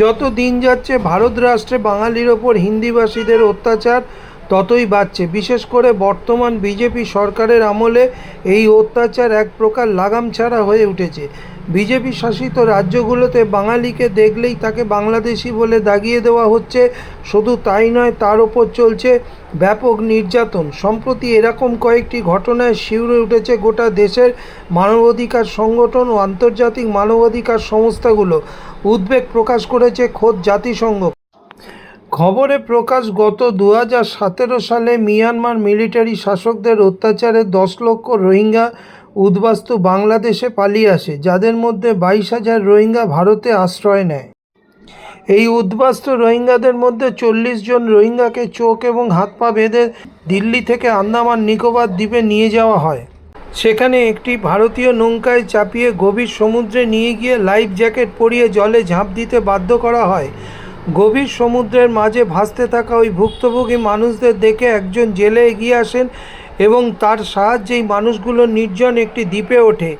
যত দিন যাচ্ছে, ভারত রাষ্ট্রে বাঙালির ওপর হিন্দিভাষীদের অত্যাচার ততই বাড়ছে। বিশেষ করে বর্তমান বিজেপি সরকারের আমলে এই অত্যাচার এক প্রকার লাগাম ছাড়া হয়ে উঠেছে। বিজেপি শাসিত রাজ্যগুলোতে বাঙালিকে দেখলেই তাকে বাংলাদেশি বলে দাগিয়ে দেওয়া হচ্ছে। শুধু তাই নয়, তার ওপর চলছে ব্যাপক নির্যাতন। সম্প্রতি এরকম কয়েকটি ঘটনায় শিউরে উঠেছে গোটা দেশের মানবাধিকার সংগঠন ও আন্তর্জাতিক মানবাধিকার সংস্থাগুলো। উদ্বেগ প্রকাশ করেছে খোদ জাতিসংঘ। খবরে প্রকাশ, গত দু সালে মিয়ানমার মিলিটারি শাসকদের অত্যাচারে দশ লক্ষ রোহিঙ্গা উদ্বাস্তু বাংলাদেশে পালিয়ে আসে, যাদের মধ্যে বাইশ হাজার রোহিঙ্গা ভারতে আশ্রয় নেয়। এই উদ্বাস্তু রোহিঙ্গাদের মধ্যে চল্লিশ জন রোহিঙ্গাকে চোখ এবং হাত পা বেঁধে দিল্লি থেকে আন্দামান নিকোবর দ্বীপে নিয়ে যাওয়া হয়। সেখানে একটি ভারতীয় নৌকায় চাপিয়ে গভীর সমুদ্রে নিয়ে গিয়ে লাইফ জ্যাকেট পরিয়ে জলে ঝাঁপ দিতে বাধ্য করা হয়। গভীর সমুদ্রের মাঝে ভাসতে থাকা ওই ভুক্তভোগী মানুষদের দেখে একজন জেলে এগিয়ে আসেন এবং তার সাহায্যেই মানুষগুলো নির্জন একটি দ্বীপে ওঠে।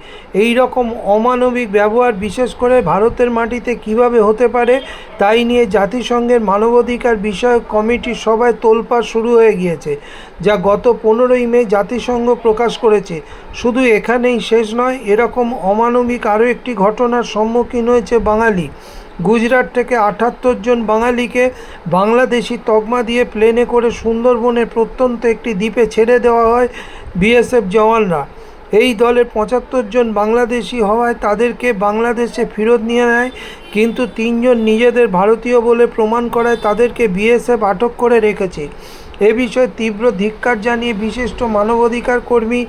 এই রকম অমানবিক ব্যবহার বিশেষ করে ভারতের মাটিতে কীভাবে হতে পারে, তাই নিয়ে জাতিসংঘের মানবাধিকার বিষয়ক কমিটির সভায় তোলপাড় শুরু হয়ে গিয়েছে, যা গত পনেরোই মে জাতিসংঘ প্রকাশ করেছে। শুধু এখানেই শেষ নয়, এরকম অমানবিক আরও একটি ঘটনার সম্মুখীন হয়েছে বাঙালি। গুজরাট থেকে আটাত্তর জন বাঙালিকে বাংলাদেশি তকমা দিয়ে প্লেনে করে সুন্দরবনের প্রত্যন্ত একটি দ্বীপে ছেড়ে দেওয়া হয় বিএসএফ জওয়ানরা। এই দলের পঁচাত্তর জন বাংলাদেশি হওয়ায় তাদেরকে বাংলাদেশে ফেরত নিয়ে নেয়, কিন্তু তিনজন নিজেদের ভারতীয় বলে প্রমাণ করায় তাদেরকে বিএসএফ আটক করে রেখেছে। এ বিষয়ে তীব্র ধিক্কার জানিয়ে বিশিষ্ট মানবাধিকার কর্মী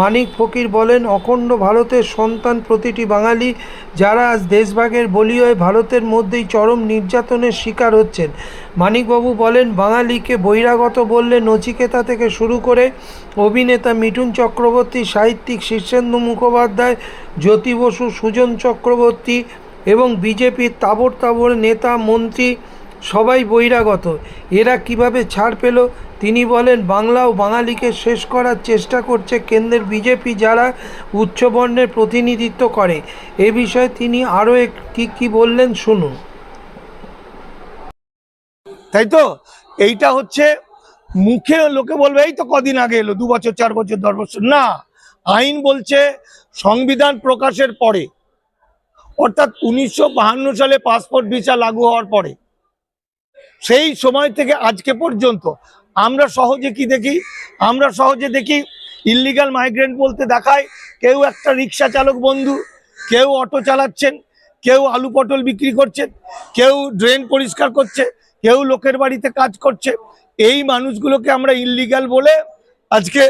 মানিক ফকির বলেন, অখণ্ড ভারতের সন্তান প্রতিটি বাঙালি যারা আজ দেশভাগের বলি হয়ে ভারতের মধ্যেই চরম নির্যাতনের শিকার হচ্ছেন। মানিকবাবু বলেন, বাঙালিকে বহিরাগত বললে নচিকেতা থেকে শুরু করে অভিনেতা মিঠুন চক্রবর্তী, সাহিত্যিক শীর্ষেন্দু মুখোপাধ্যায়, জ্যোতি বসু, সুজন চক্রবর্তী এবং বিজেপির তাবড় তাবড় নেতা, মন্ত্রী সবাই বহিরাগত। এরা কীভাবে ছাড় পেল? তিনি বলেন, বাংলা ও বাঙালিকে শেষ করার চেষ্টা করছে কেন্দ্রের বিজেপি যারা উচ্চবর্ণের প্রতিনিধিত্ব করে। এ বিষয়ে তিনি আরও এক কী বললেন শুনুন। তাই তো? এইটা হচ্ছে মুখে লোকে বলবে, এই তো কদিন আগে এলো, দু বছর, চার বছর, দশ বছর। না, আইন বলছে সংবিধান প্রকাশের পরে, অর্থাৎ উনিশশো সালে পাসপোর্ট ভিসা লাগু হওয়ার পরে সেই সময় থেকে আজকে পর্যন্ত আমরা সহজে কি দেখি? আমরা সহজে দেখি ইল্লিগাল মাইগ্রেন্ট বলতে দেখায় কেউ একটা রিক্সা চালক বন্ধু, কেউ অটো চালাচ্ছেন, কেউ আলু পটল বিক্রি করছেন, কেউ ড্রেন পরিষ্কার করছে, কেউ লোকের বাড়িতে কাজ করছে। এই মানুষগুলোকে আমরা ইল্লিগাল বলে আজকে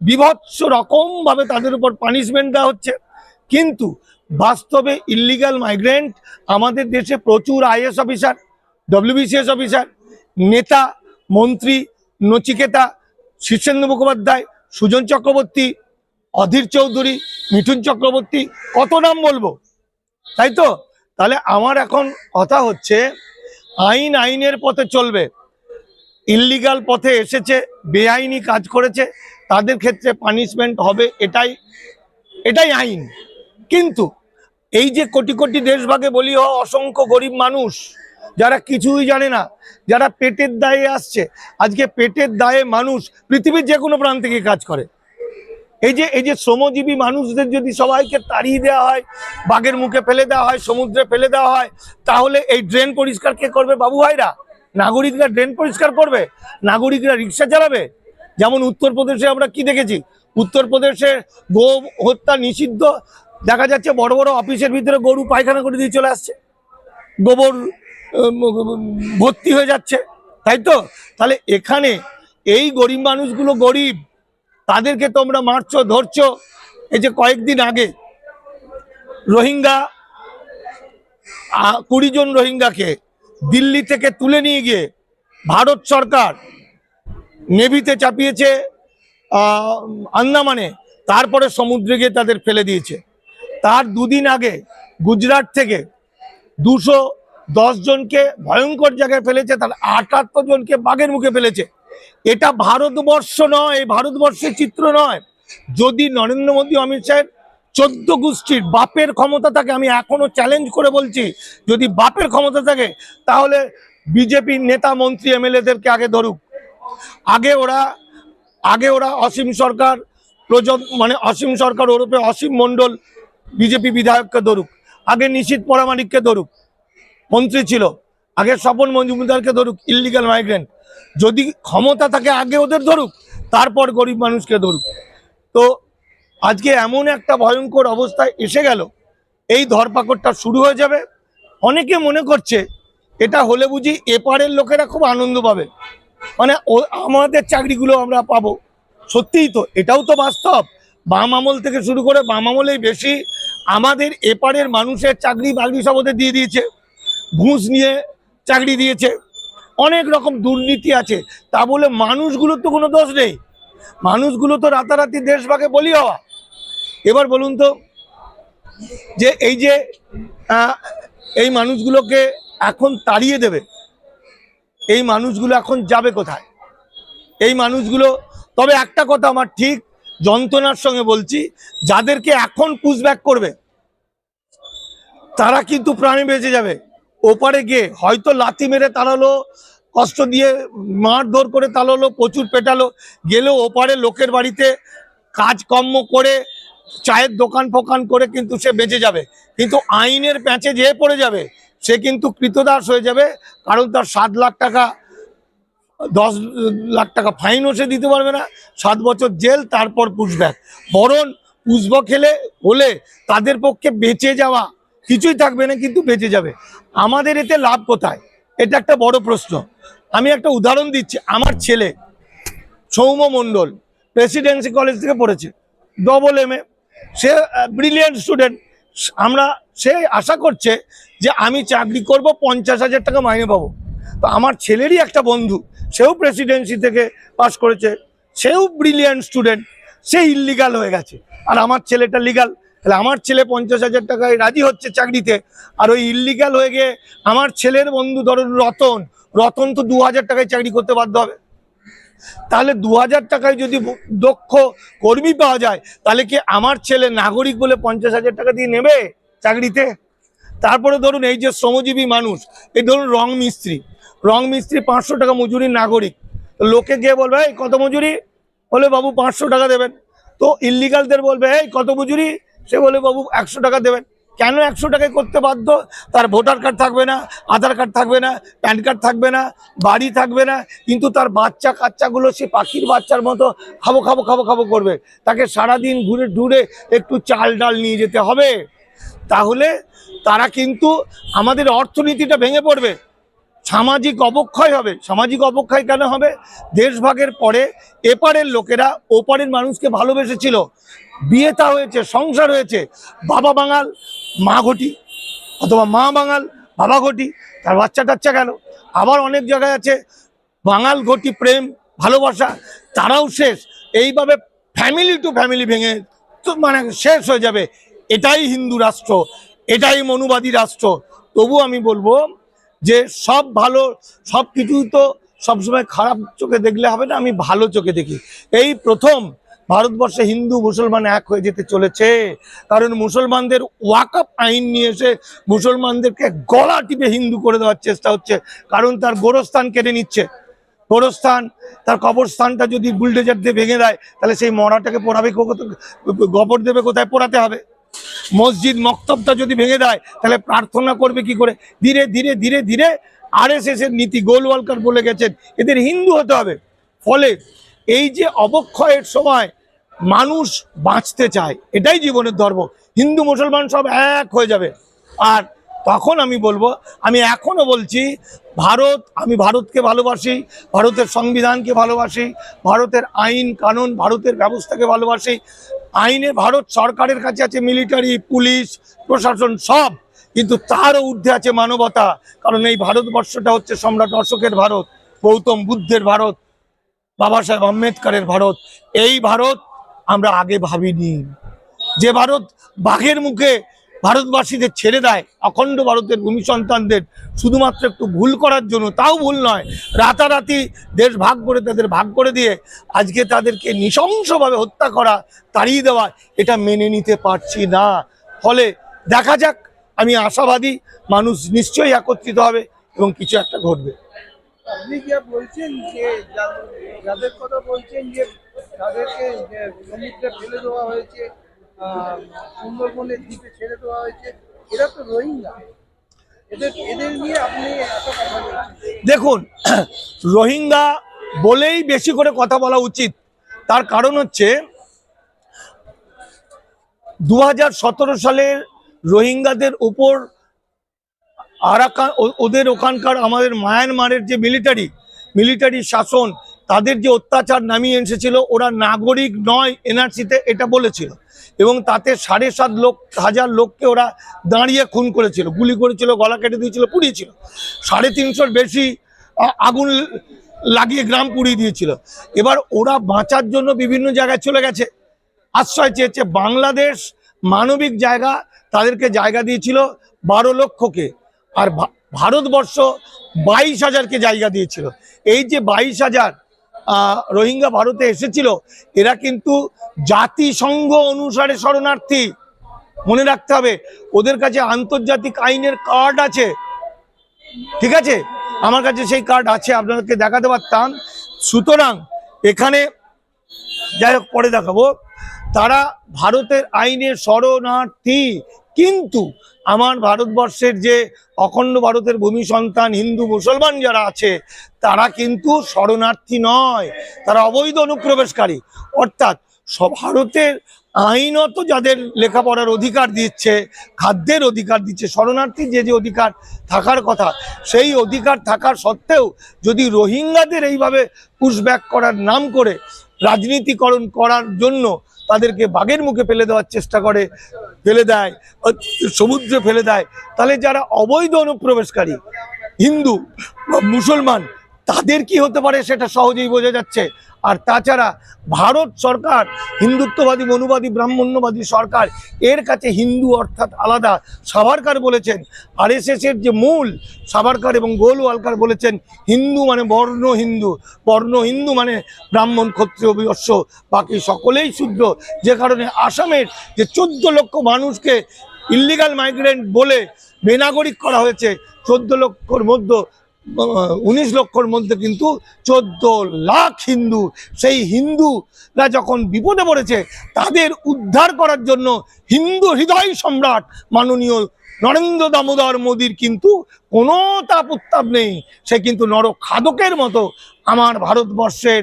বিভৎস রকমভাবে তাদের উপর পানিশমেন্ট দেওয়া হচ্ছে। কিন্তু বাস্তবে ইল্লিগাল মাইগ্রেন্ট আমাদের দেশে প্রচুর আইএস অফিসার ডব্লিউবিসিএস অফিসার নেতা, মন্ত্রী, নচিকেতা, শীর্ষেন্দু মুখোপাধ্যায়, সুজন চক্রবর্তী, অধীর চৌধুরী, মিঠুন চক্রবর্তী, কত নাম বলব? তাই তো? তাহলে আমার এখন কথা হচ্ছে, আইন আইনের পথে চলবে। ইল্লিগাল পথে এসেছে, বেআইনি কাজ করেছে, তাদের ক্ষেত্রে পানিশমেন্ট হবে, এটাই এটাই আইন। কিন্তু এই যে কোটি কোটি দেশভাগে বলি, অসংখ্য গরিব মানুষ যারা কিছুই জানে না, যারা পেটের দায়ে আসছে, আজকে পেটের দায়ে মানুষ পৃথিবীর যে কোনো প্রান্ত থেকে কাজ করে। এই যে এই যে শ্রমজীবী মানুষদের যদি সবাইকে তাড়িয়ে দেওয়া হয়, বাঘের মুখে ফেলে দেওয়া হয়, সমুদ্রে ফেলে দেওয়া হয়, তাহলে এই ড্রেন পরিষ্কার কে করবে বাবু ভাইরা? নাগরিকরা ড্রেন পরিষ্কার করবে? নাগরিকরা রিক্সা চালাবে? যেমন উত্তরপ্রদেশে আমরা কি দেখেছি? উত্তরপ্রদেশে গো হত্যা নিষিদ্ধ। দেখা যাচ্ছে বড় বড় অফিসের ভিতরে গরু পায়খানা করে দিয়ে চলে আসছে। গোবর ভর্তি হয়ে যাচ্ছে। তাই তো? তাহলে এখানে এই গরিব মানুষগুলো গরিব, তাদেরকে তোমরা মারছো, ধরছো। এই যে কয়েকদিন আগে রোহিঙ্গা কুড়ি জন রোহিঙ্গাকে দিল্লি থেকে তুলে নিয়ে গিয়ে ভারত সরকার নেভিতে চাপিয়েছে আন্দামানে। তারপরে সমুদ্রে গিয়ে তাদের ফেলে দিয়েছে। তার দুদিন আগে গুজরাট থেকে দুশো দশ জনকে ভয়ঙ্কর জায়গায় ফেলেছে, তার আটাত্তর জনকে বাঘের মুখে ফেলেছে। এটা ভারতবর্ষ নয়, এই ভারতবর্ষের চিত্র নয়। যদি নরেন্দ্র মোদী, অমিত শাহের চোদ্দ গোষ্ঠীর বাপের ক্ষমতা থাকে, আমি এখনও চ্যালেঞ্জ করে বলছি, যদি বাপের ক্ষমতা থাকে, তাহলে বিজেপির নেতা, মন্ত্রী, এমএলএদেরকে আগে ধরুক। আগে ওরা আগে ওরা অসীম সরকার প্রযোজ মানে অসীম সরকার ওরূপে অসীম মণ্ডল বিজেপি বিধায়ককে ধরুক। আগে নিশীত পরামানিককে ধরুক। মন্ত্রী ছিল। আগে স্বপন মজুমদারকে ধরুক ইলিগাল মাইগ্রেন্ট যদি ক্ষমতা থাকে, আগে ওদের ধরুক, তারপর গরিব মানুষকে ধরুক। তো আজকে এমন একটা ভয়ঙ্কর অবস্থায় এসে গেল। এই ধরপাকড়টা শুরু হয়ে যাবে। অনেকে মনে করছে, এটা হলে বুঝি এপারের লোকেরা খুব আনন্দ পাবে। মানে ও, আমাদের চাকরিগুলো আমরা পাবো। সত্যিই তো, এটাও তো বাস্তব। বাম আমল থেকে শুরু করে বাম আমলেই বেশি। আমাদের এপারের মানুষের চাকরি বাকরি সব ওদের দিয়ে দিয়েছে। ঘুষ নিয়ে চাকরি দিয়েছে। অনেক রকম দুর্নীতি আছে। তা বলে মানুষগুলোর তো কোনো দোষ নেই। মানুষগুলো তো রাতারাতি দেশভাগে বলি হওয়া। এবার বলুন তো, যে এই যে এই মানুষগুলোকে এখন তাড়িয়ে দেবে। এই মানুষগুলো এখন যাবে কোথায়? এই মানুষগুলো, তবে একটা কথা আমার ঠিক যন্ত্রণার সঙ্গে বলছি, যাদেরকে এখন পুশব্যাক করবে, তারা কিন্তু প্রাণে বেঁচে যাবে। ওপারে গিয়ে হয়তো লাথি মেরে তাড়ালো, কষ্ট দিয়ে মারধর করে তাড়ালো, প্রচুর পেটালো, গেলেও ওপারে লোকের বাড়িতে কাজকর্ম করে চায়ের দোকান ফোকান করে কিন্তু সে বেঁচে যাবে। কিন্তু আইনের প্যাঁচে যেয়ে পড়ে যাবে, সে কিন্তু কৃতদাস হয়ে যাবে, কারণ তার সাত লাখ টাকা, দশ লাখ টাকা ফাইনও সে দিতে পারবে না। সাত বছর জেল, তারপর পুষব্যাক। বরং পুষব খেলে হলে তাদের পক্ষে বেঁচে যাওয়া কিছুই থাকবে না, কিন্তু বেঁচে যাবে। আমাদের এতে লাভ কোথায়? এটা একটা বড় প্রশ্ন। আমি একটা উদাহরণ দিচ্ছি, আমার ছেলে সৌম্য মণ্ডল প্রেসিডেন্সি কলেজ থেকে পড়েছে ডবল এম এ সে ব্রিলিয়েন্ট স্টুডেন্ট আমরা, সে আশা করছে যে আমি চাকরি করব, পঞ্চাশ হাজার টাকা মাইনে পাবো। তো আমার ছেলেরই একটা বন্ধু, সেও প্রেসিডেন্সি থেকে পাস করেছে, সেও ব্রিলিয়েন্ট স্টুডেন্ট সে ইল্লিগাল হয়ে গেছে। আর আমার ছেলেটা লিগাল তাহলে আমার ছেলে পঞ্চাশ হাজার টাকায় রাজি হচ্ছে চাকরিতে। আর ওই ইল্লিগাল হয়ে গিয়ে আমার ছেলের বন্ধু ধরুন রতন রতন তো দু হাজার টাকায় চাকরি করতে বাধ্য হবে। তাহলে দু হাজার টাকায় যদি দক্ষ কর্মী পাওয়া যায়, তাহলে কি আমার ছেলে নাগরিক বলে পঞ্চাশ হাজার টাকা দিয়ে নেবে চাকরিতে? তারপরে ধরুন এই যে শ্রমজীবী মানুষ, এই ধরুন রং মিস্ত্রি রং মিস্ত্রি পাঁচশো টাকা মজুরি নাগরিক। লোকে গিয়ে বলবে, এই কত মজুরি? বলে, বাবু, পাঁচশো টাকা দেবেন। তো ইল্লিগালদের বলবে, এই কত মজুরি? সে বলে, বাবু, একশো টাকা দেবেন। কেন একশো টাকায় করতে বাধ্য? তার ভোটার কার্ড থাকবে না, আধার কার্ড থাকবে না, প্যান কার্ড থাকবে না, বাড়ি থাকবে না, কিন্তু তার বাচ্চা কাচ্চাগুলো সে পাখির বাচ্চার মতো খাব খাব খাব খাব করবে। তাকে সারাদিন ঘুরে ঘুরে একটু চাল ডাল নিয়ে যেতে হবে। তাহলে তারা কিন্তু আমাদের অর্থনীতিটা ভেঙে পড়বে। সামাজিক অবক্ষয় হবে। সামাজিক অবক্ষয় কেন হবে? দেশভাগের পরে এপারের লোকেরা ওপারের মানুষকে ভালোবেসেছিল। বিয়েটা হয়েছে, সংসার হয়েছে। বাবা বাঙাল, মা ঘটি অথবা মা বাঙাল, বাবা ঘটি, তার বাচ্চা টাচ্চা গেল। আবার অনেক জায়গায় আছে, বাঙাল ঘটি প্রেম, ভালোবাসা, তারাও শেষ। এইভাবে ফ্যামিলি টু ফ্যামিলি ভেঙে মানে শেষ হয়ে যাবে। এটাই হিন্দু রাষ্ট্র, এটাই মনুবাদী রাষ্ট্র। তবু আমি বলব যে সব ভালো, সব কিছুই তো সবসময় খারাপ চোখে দেখলে হবে না, আমি ভালো চোখে দেখি। এই প্রথম ভারতবর্ষে হিন্দু মুসলমান এক হয়ে যেতে চলেছে, কারণ মুসলমানদের ওয়াকআপ আইন নিয়ে এসে মুসলমানদেরকে গলা টিপে হিন্দু করে দেওয়ার চেষ্টা হচ্ছে, কারণ তার গোরস্থান কেটে নিচ্ছে। গোরস্থান, তার কবরস্থানটা যদি বুলডেজার দিয়ে ভেঙে দেয়, তাহলে সেই মরাটাকে পোড়াবে গোবর দেবে কোথায়? পোড়াতে হবে। মসজিদ মক্তবটা যদি ভেঙে দেয়, তাহলে প্রার্থনা করবে কি করে? ধীরে ধীরে ধীরে ধীরে আর এস এর নীতি গোলওয়ালকার বলে গেছেন। এদের হিন্দু হতে হবে। ফলে এই যে অবক্ষয়ের সময় মানুষ বাঁচতে চায়, এটাই জীবনের ধর্ম। হিন্দু, মুসলমান সব এক হয়ে যাবে। আর তখন আমি বলব, আমি এখনও বলছি, ভারত, আমি ভারতকে ভালোবাসি, ভারতের সংবিধানকে ভালোবাসি, ভারতের আইন, কানুন, ভারতের ব্যবস্থাকে ভালোবাসি আইনে ভারত সরকারের কাছে আছে মিলিটারি পুলিশ প্রশাসন সব। কিন্তু তারও ঊর্ধ্বে আছে মানবতা। কারণ এই ভারতবর্ষটা হচ্ছে সম্রাট অশোকের ভারত, গৌতম বুদ্ধের ভারত, বাবা সাহেব আম্বেদকরের ভারত। এই ভারত আমরা আগে ভাবিনি। যে ভারত বাঘের মুখে ভারতবাসীদের ছেড়ে দেয়, অখণ্ড ভারতের ভূমি সন্তানদের শুধুমাত্র একটু ভুল করার জন্য, তাও ভুল নয়, রাতারাতি দেশ ভাগ করে তাদের ভাগ করে দিয়ে আজকে তাদেরকে নৃশংসভাবে হত্যা করা, তাড়িয়ে দেওয়া, এটা মেনে নিতে পারছি না। ফলে দেখা যাক, আমি আশাবাদী, মানুষ নিশ্চয়ই একত্রিত হবে এবং কিছু একটা ঘটবে। আপনি বলছেন যে, যাদের কথা বলছেন যে তাদেরকে সমুদ্রে ফেলে দেওয়া হয়েছে সুন্দরবনের দ্বীপে ছেড়ে দেওয়া হয়েছে। এরা তো রোহিঙ্গা। দেখুন, রোহিঙ্গা বলেই বেশি করে কথা বলা উচিত। তার কারণ হচ্ছে দু হাজার সতেরো সালের রোহিঙ্গাদের উপর আরাকান ওদের ওখানকার আমাদের মায়ানমারের যে মিলিটারি মিলিটারি শাসন তাদের যে অত্যাচার নামিয়ে এসেছিল, ওরা নাগরিক নয় এনআরসিতে এটা বলেছিল। এবং তাতে সাড়ে সাত লোক, হাজার লোককে ওরা দাঁড়িয়ে খুন করেছিল, গুলি করেছিল, গলা কেটে দিয়েছিল, পুড়িয়েছিল। সাড়ে তিনশোর বেশি আগুন লাগিয়ে গ্রাম পুড়িয়ে দিয়েছিল। এবার ওরা বাঁচার জন্য বিভিন্ন জায়গায় চলে গেছে। আশ্রয় চেয়েছে। বাংলাদেশ মানবিক জায়গা তাদেরকে জায়গা দিয়েছিল বারো লক্ষকে। আর ভারতবর্ষ বাইশ হাজারকে জায়গা দিয়েছিল। এই যে বাইশ হাজার রোহিঙ্গা ভারতে এসেছিল, এরা কিন্তু জাতিসংঘ অনুসারে শরণার্থী। মনে রাখতে হবে, ওদের কাছে আন্তর্জাতিক আইনের কার্ড আছে। ঠিক আছে? আমার কাছে সেই কার্ড আছে, আপনাদেরকে দেখাতে পারতাম। সুতরাং এখানে, যাই হোক, পরে দেখাবো। তারা ভারতের আইনের শরণার্থী কিন্তু আমার ভারতবর্ষের যে অখণ্ড ভারতের ভূমি সন্তান হিন্দু মুসলমান যারা আছে, তারা কিন্তু শরণার্থী নয়। তারা অবৈধ অনুপ্রবেশকারী। অর্থাৎ ভারতের আইনত যাদের লেখাপড়ার অধিকার দিচ্ছে, খাদ্যের অধিকার দিচ্ছে শরণার্থীর যে যে অধিকার থাকার কথা, সেই অধিকার থাকার সত্ত্বেও যদি রোহিঙ্গাদের এইভাবে পুশব্যাক করার নাম করে রাজনীতিকরণ করার জন্য তাদেরকে বাঘের মুখে ফেলে দেওয়ার চেষ্টা করে, ফেলে দেয় সমুদ্রে ফেলে দেয়। তাহলে যারা অবৈধ অনুপ্রবেশকারী, হিন্দু মুসলমান, তাদের কি হতে পারে সেটা সহজেই বোঝা যাচ্ছে। আর তাছাড়া ভারত সরকার, হিন্দুত্ববাদী, মনুবাদী, ব্রাহ্মণ্যবাদী সরকার, এর কাছে হিন্দু অর্থাৎ আলাদা সাভারকার বলেছেন। আর এর যে মূল সাভারকার এবং গোলওয়ালকার বলেছেন, হিন্দু মানে বর্ণ হিন্দু। বর্ণ হিন্দু মানে ব্রাহ্মণ, ক্ষত্রিয় বিবস্ব বাকি সকলেই শুদ্ধ। যে কারণে আসামের যে চোদ্দ লক্ষ মানুষকে ইল্লিগাল মাইগ্রেন্ট বলে বেনাগরিক করা হয়েছে, চোদ্দ লক্ষর মধ্যে উনিশ লক্ষর মধ্যে কিন্তু চোদ্দ লাখ হিন্দু, সেই হিন্দুরা যখন বিপদে পড়েছে, তাদের উদ্ধার করার জন্য হিন্দু হৃদয় সম্রাট মাননীয় নরেন্দ্র দামোদর মোদীর কিন্তু কোনো তাপ উত্তাপ নেই। সে কিন্তু নরখাদকের মতো আমার ভারতবর্ষের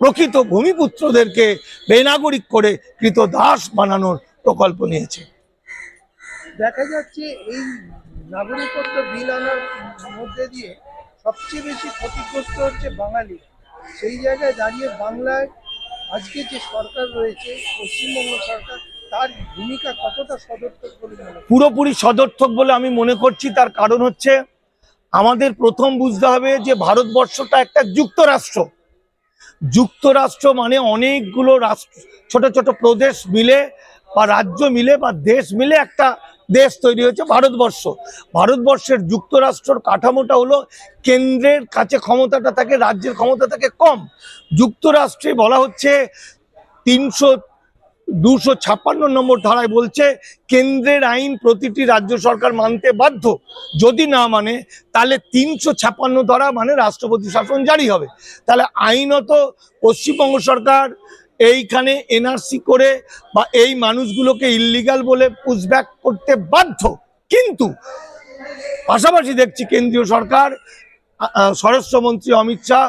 প্রকৃত ভূমিপুত্রদেরকে বেনাগরিক করে কৃত দাস বানানোর প্রকল্প নিয়েছে। দেখা যাচ্ছে এই নাগরিকত্ব বিল আনার মধ্যে দিয়ে সবচেয়ে বেশি ক্ষতিগ্রস্ত হচ্ছে বাঙালি। সেই জায়গায় দাঁড়িয়ে বাংলায় আজকে যে সরকার রয়েছে, পশ্চিমবঙ্গ সরকার, তার ভূমিকা কতটা পুরোপুরি সদর্থক বলে আমি মনে করছি, তার কারণ হচ্ছে আমাদের প্রথম বুঝতে হবে যে ভারতবর্ষটা একটা যুক্তরাষ্ট্র। যুক্তরাষ্ট্র মানে অনেকগুলো রাষ্ট্র, ছোট ছোট প্রদেশ মিলে বা রাজ্য মিলে বা দেশ মিলে একটা দেশ তৈরি হয়েছে ভারতবর্ষ। ভারতবর্ষের যুক্তরাষ্ট্রর কাঠামোটা হলো কেন্দ্রের কাছে ক্ষমতাটা থাকে, রাজ্যের ক্ষমতা থাকে কম। যুক্তরাষ্ট্রে বলা হচ্ছে তিনশো দুশো ছাপ্পান্ন নম্বর ধারায় বলছে, কেন্দ্রের আইন প্রতিটি রাজ্য সরকার মানতে বাধ্য। যদি না মানে তাহলে তিনশো ছাপ্পান্ন ধারা মানে রাষ্ট্রপতি শাসন জারি হবে। তাহলে আইনত পশ্চিমবঙ্গ সরকার এইখানে এনআরসি করে বা এই মানুষগুলোকে ইল্লিগাল বলে পুশব্যাক করতে বাধ্য। কিন্তু পাশাপাশি দেখছি কেন্দ্রীয় সরকার স্বরাষ্ট্রমন্ত্রী অমিত শাহ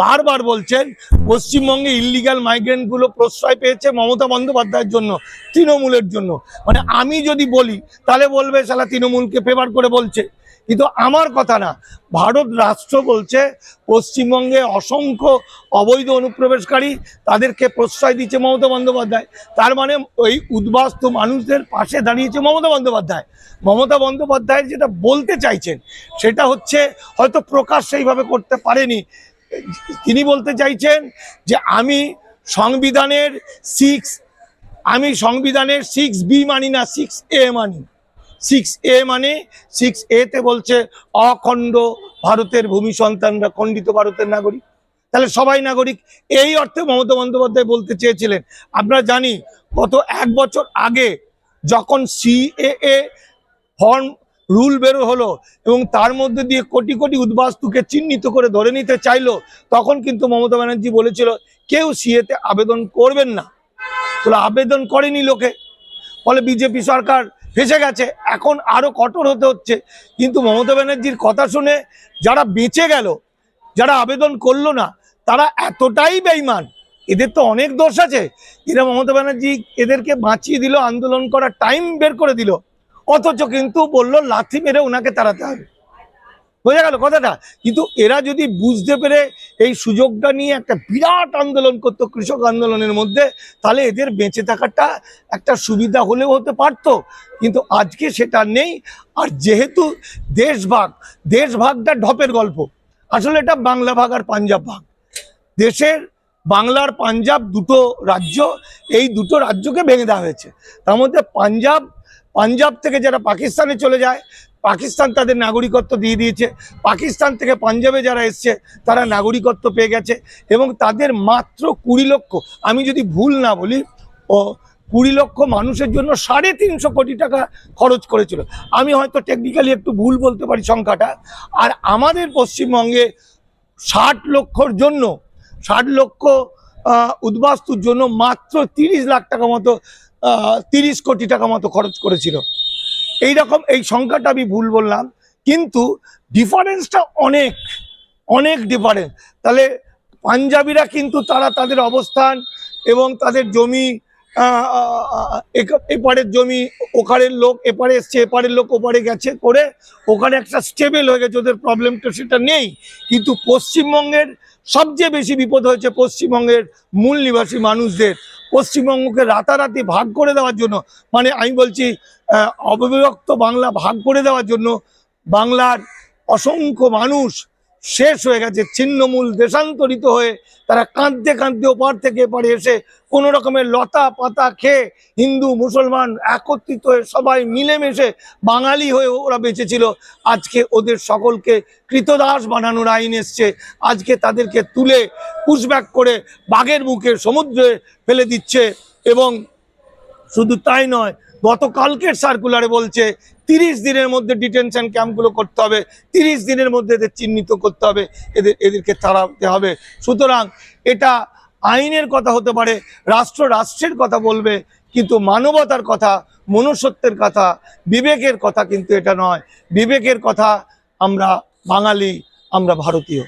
বারবার বলছেন, পশ্চিমবঙ্গে ইল্লিগাল মাইগ্রেন্টগুলো প্রশ্রয় পেয়েছে মমতা বন্দ্যোপাধ্যায়ের জন্য, তৃণমূলের জন্য। মানে আমি যদি বলি, তাহলে বলবে সালা তৃণমূলকে ফেভার করে বলছে। কিন্তু আমার কথা না, ভারত রাষ্ট্র বলছে পশ্চিমবঙ্গে অসংখ্য অবৈধ অনুপ্রবেশকারী তাদেরকে প্রশ্রয় দিচ্ছে মমতা বন্দ্যোপাধ্যায়। তার মানে ওই উদ্বাস্ত মানুষদের পাশে দাঁড়িয়েছে মমতা বন্দ্যোপাধ্যায়। মমতা বন্দ্যোপাধ্যায় যেটা বলতে চাইছেন, সেটা হচ্ছে হয়তো প্রকাশ সেইভাবে করতে পারেনি। তিনি বলতে চাইছেন যে আমি সংবিধানের সিক্স আমি সংবিধানের সিক্স বি মানি না সিক্স এ মানি। সিক্স এ মানে সিক্স এতে বলছে অখণ্ড ভারতের ভূমি সন্তানরা খণ্ডিত ভারতের নাগরিক। তাহলে সবাই নাগরিক, এই অর্থে মমতা বন্দ্যোপাধ্যায় বলতে চেয়েছিলেন। আমরা জানি গত এক বছর আগে যখন সিএএ ফর্ম রুল বেরো হলো এবং তার মধ্যে দিয়ে কোটি কোটি উদ্বাস্তুকে চিহ্নিত করে ধরে নিতে চাইলো, তখন কিন্তু মমতা ব্যানার্জি বলেছিল, কেউ সিএতে আবেদন করবেন না। তাহলে আবেদন করেনি লোকে। ফলে বিজেপি সরকার ফেসে গেছে। এখন আরও কঠোর হতে হচ্ছে। কিন্তু মমতা ব্যানার্জির কথা শুনে যারা বেঁচে গেল, যারা আবেদন করল না, তারা এতটাই বেইমান এদের তো অনেক দোষ আছে। এরা মমতা ব্যানার্জি এদেরকে বাঁচিয়ে দিল, আন্দোলন করার টাইম বের করে দিল। অথচ কিন্তু বলল, লাথি মেরে ওনাকে তাড়াতে হবে। বোঝা গেল কথাটা? কিন্তু এরা যদি বুঝতে পেরে এই সুযোগটা নিয়ে একটা বিরাট আন্দোলন করতো কৃষক আন্দোলনের মধ্যে। তাহলে এদের বেঁচে থাকাটা একটা সুবিধা হলেও হতে পারতো, কিন্তু আজকে সেটা নেই। আর যেহেতু দেশভাগ দেশভাগটা ঢপের গল্প। আসলে এটা বাংলা ভাগ আর পাঞ্জাব ভাগ। দেশের বাংলার পাঞ্জাব দুটো রাজ্য, এই দুটো রাজ্যকে ভেঙে দেওয়া হয়েছে। তার মধ্যে পাঞ্জাব পাঞ্জাব থেকে যারা পাকিস্তানে চলে যায় পাকিস্তান তাদের নাগরিকত্ব দিয়ে দিয়েছে। পাকিস্তান থেকে পাঞ্জাবে যারা এসছে, তারা নাগরিকত্ব পেয়ে গেছে এবং তাদের মাত্র কুড়ি লক্ষ, আমি যদি ভুল না বলি, ও কুড়ি লক্ষ মানুষের জন্য সাড়ে তিনশো কোটি টাকা খরচ করেছিল। আমি হয়তো টেকনিক্যালি একটু ভুল বলতে পারি সংখ্যাটা, আর আমাদের পশ্চিমবঙ্গে ষাট লক্ষর জন্য, ষাট লক্ষ উদ্বাস্তুর জন্য মাত্র তিরিশ লাখ টাকা মতো তিরিশ কোটি টাকা মতো খরচ করেছিল। এই রকম এই সংখ্যাটা আমি ভুল বললাম, কিন্তু ডিফারেন্সটা অনেক অনেক ডিফারেন্স তাহলে পাঞ্জাবিরা কিন্তু তারা তাদের অবস্থান এবং তাদের জমি এপারের জমি, ওখানের লোক এপারে এসছে, এপারের লোক ওপারে গেছে করে ওখানে একটা স্টেবেল হয়ে গেছে, ওদের প্রবলেমটা সেটা নেই। কিন্তু পশ্চিমবঙ্গের সবচেয়ে বেশি বিপদ হয়েছে পশ্চিমবঙ্গের মূল নিবাসী মানুষদের। পশ্চিমবঙ্গকে রাতারাতি ভাগ করে দেওয়ার জন্য মানে আমি বলছি অবিভক্ত বাংলা ভাগ করে দেওয়ার জন্য বাংলার অসংখ্য মানুষ শেষ হয়ে গেছে। ছিন্নমূল, দেশান্তরিত হয়ে তারা কাঁদতে কাঁদতে ওপার থেকে এপারে এসে কোনো রকমের লতা পাতা খেয়ে হিন্দু, মুসলমান একত্রিত হয়ে সবাই মিলেমিশে বাঙালি হয়ে ওরা বেঁচেছিল। আজকে ওদের সকলকে কৃতদাস বানানোর আইন এসছে। আজকে তাদেরকে তুলে পুশব্যাক করে বাঘের মুখে সমুদ্রে ফেলে দিচ্ছে এবং শুধু তাই নয় গতকালকের সার্কুলারে বলছে, তিরিশ দিনের মধ্যে ডিটেনশন ক্যাম্পগুলো করতে হবে, তিরিশ দিনের মধ্যে এদের চিহ্নিত করতে হবে, এদের, এদেরকে তাড়াতে হবে। সুতরাং এটা আইনের কথা হতে পারে, রাষ্ট্র রাষ্ট্রের কথা বলবে, কিন্তু মানবতার কথা, মনুষ্যত্বের কথা, বিবেকের কথা কিন্তু এটা নয়। বিবেকের কথা আমরা বাঙালি, আমরা ভারতীয়।